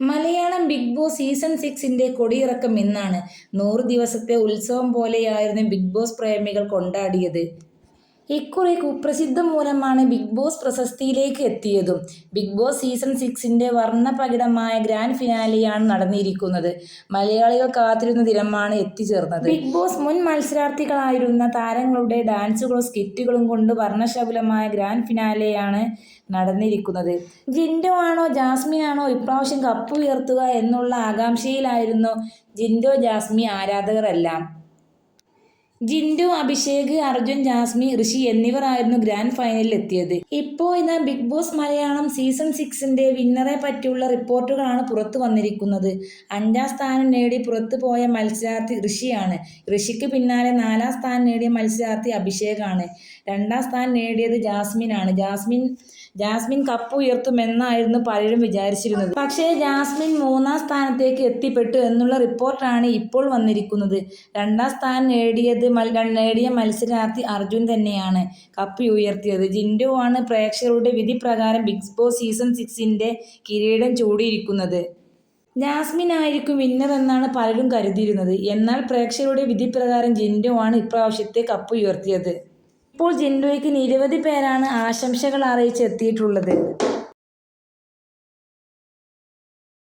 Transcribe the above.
Malayalam big Boss season സിക്സിന്റെ കൊടിയിറക്കം ഇന്നാണ്. നൂറ് ദിവസത്തെ ഉത്സവം പോലെയായിരുന്നു ബിഗ് ബോസ് പ്രേമികൾ കൊണ്ടാടിയത്. ഇക്കുറി കുപ്രസിദ്ധം മൂലമാണ് ബിഗ് ബോസ് പ്രശസ്തിയിലേക്ക് എത്തിയതും. ബിഗ് ബോസ് സീസൺ സിക്സിന്റെ വർണപകിടമായ ഗ്രാൻഡ് ഫിനാലെയാണ് നടന്നിരിക്കുന്നത്. മലയാളികൾ കാത്തിരുന്ന ദിനമാണ് എത്തിച്ചേർന്നത്. ബിഗ് ബോസ് മുൻ മത്സരാർത്ഥികളായിരുന്ന താരങ്ങളുടെ ഡാൻസുകളും സ്കിറ്റുകളും കൊണ്ട് വർണശബുലമായ ഗ്രാൻഡ് ഫിനാലെയാണ് നടന്നിരിക്കുന്നത്. ജിൻഡോ ആണോ ജാസ്മിൻ ആണോ ഇപ്രാവശ്യം കപ്പ് ഉയർത്തുക എന്നുള്ള ആകാംക്ഷയിലായിരുന്നു ജിൻഡോ ജാസ്മി ആരാധകരെല്ലാം. ജിൻഡു അഭിഷേക് അർജുൻ ജാസ്മി ഋഷി എന്നിവർ ആയിരുന്നു ഗ്രാൻഡ് ഫൈനലിൽ എത്തിയത്. ഇപ്പോൾ ഇന്ന് ബിഗ് ബോസ് മലയാളം സീസൺ സിക്സിന്റെ വിന്നറെ പറ്റിയുള്ള റിപ്പോർട്ടുകളാണ് പുറത്തു വന്നിരിക്കുന്നത്. അഞ്ചാം സ്ഥാനം നേടി പുറത്തു പോയ മത്സരാർത്ഥി ഋഷിയാണ്. ഋഷിക്ക് പിന്നാലെ നാലാം സ്ഥാനം നേടിയ മത്സരാർത്ഥി അഭിഷേകാണ്. രണ്ടാം സ്ഥാനം നേടിയത് ജാസ്മിനാണ്. ജാസ്മിൻ ജാസ്മിൻ കപ്പ് ഉയർത്തുമെന്നായിരുന്നു പലരും വിചാരിച്ചിരുന്നത്. പക്ഷേ ജാസ്മിൻ മൂന്നാം സ്ഥാനത്തേക്ക് എത്തിപ്പെട്ടു എന്നുള്ള റിപ്പോർട്ടാണ് ഇപ്പോൾ വന്നിരിക്കുന്നത്. രണ്ടാം സ്ഥാനം നേടിയത് നേടിയ മത്സരാർത്ഥി അർജുൻ തന്നെയാണ്. കപ്പി ഉയർത്തിയത്. ജിൻഡോ ആണ് പ്രേക്ഷകരുടെ വിധി പ്രകാരം ബിഗ് ബോസ് സീസൺ സിക്സിന്റെ കിരീടം ചൂടിയിരിക്കുന്നത്. ജാസ്മിൻ ആയിരിക്കും വിന്നർ എന്നാണ് പലരും കരുതിയിരുന്നത്. എന്നാൽ പ്രേക്ഷകരുടെ വിധി പ്രകാരം ജിൻഡോ ആണ് ഇപ്രാവശ്യത്തെ കപ്പ് ഉയർത്തിയത്. ഇപ്പോൾ ജിൻഡോയ്ക്ക് നിരവധി പേരാണ് ആശംസകൾ അറിയിച്ച് എത്തിയിട്ടുള്ളത്.